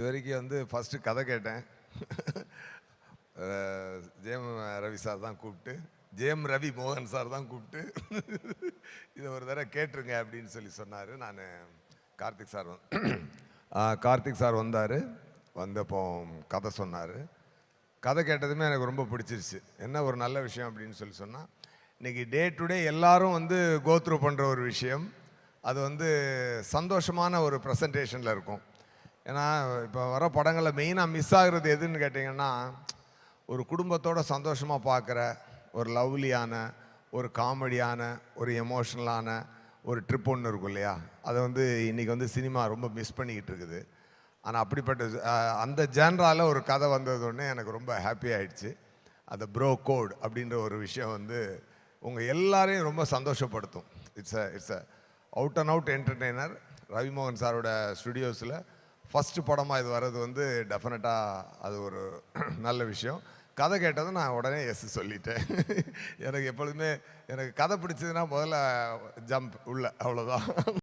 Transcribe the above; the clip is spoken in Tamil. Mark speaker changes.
Speaker 1: இது வரைக்கும் வந்து ஃபஸ்ட்டு கதை கேட்டேன். ஜெயம் ரவி சார் தான் கூப்பிட்டு ஜெயம் ரவி மோகன் சார் தான் கூப்பிட்டு இதை ஒரு தடவை கேட்டுருங்க அப்படின்னு சொல்லி சொன்னார். நான் கார்த்திக் சார் வந் கார்த்திக் சார் வந்தார். வந்தப்போ கதை சொன்னார். கதை கேட்டதுமே எனக்கு ரொம்ப பிடிச்சிருச்சு. என்ன ஒரு நல்ல விஷயம் அப்படின்னு சொல்லி சொன்னால் இன்னைக்கு டே டு டே எல்லாரும் வந்து கோத்ரூ பண்ணுற ஒரு விஷயம். அது வந்து சந்தோஷமான ஒரு ப்ரெசன்டேஷனில் இருக்கும். ஏன்னா இப்போ வர படங்களில் மெயினாக மிஸ் ஆகுறது எதுன்னு கேட்டிங்கன்னா ஒரு குடும்பத்தோட சந்தோஷமாக பார்க்குற ஒரு லவ்லியான ஒரு காமெடியான ஒரு எமோஷ்னலான ஒரு ட்ரிப் ஒன்று இருக்கும் இல்லையா? அதை வந்து இன்றைக்கி வந்து சினிமா ரொம்ப மிஸ் பண்ணிக்கிட்டு இருக்குது. ஆனால் அப்படிப்பட்ட அந்த ஜேன்ரால ஒரு கதை வந்தது எனக்கு ரொம்ப ஹாப்பி ஆயிடுச்சு. அந்த ப்ரோ கோட் அப்படின்ற ஒரு விஷயம் வந்து உங்கள் எல்லாரையும் ரொம்ப சந்தோஷப்படுத்தும். It's a it's a out and out entertainer Ravi Mohan சாரோட ஸ்டுடியோஸில் ஃபஸ்ட்டு படமாக இது வர்றது வந்து டெஃபினட்டாக அது ஒரு நல்ல விஷயம். கதை கேட்டதும் நான் உடனே எஸ் சொல்லிட்டேன். எனக்கு எப்பொழுதுமே எனக்கு கதை பிடிச்சதுன்னா முதல்ல ஜம்ப் உள்ள அவ்வளோதான்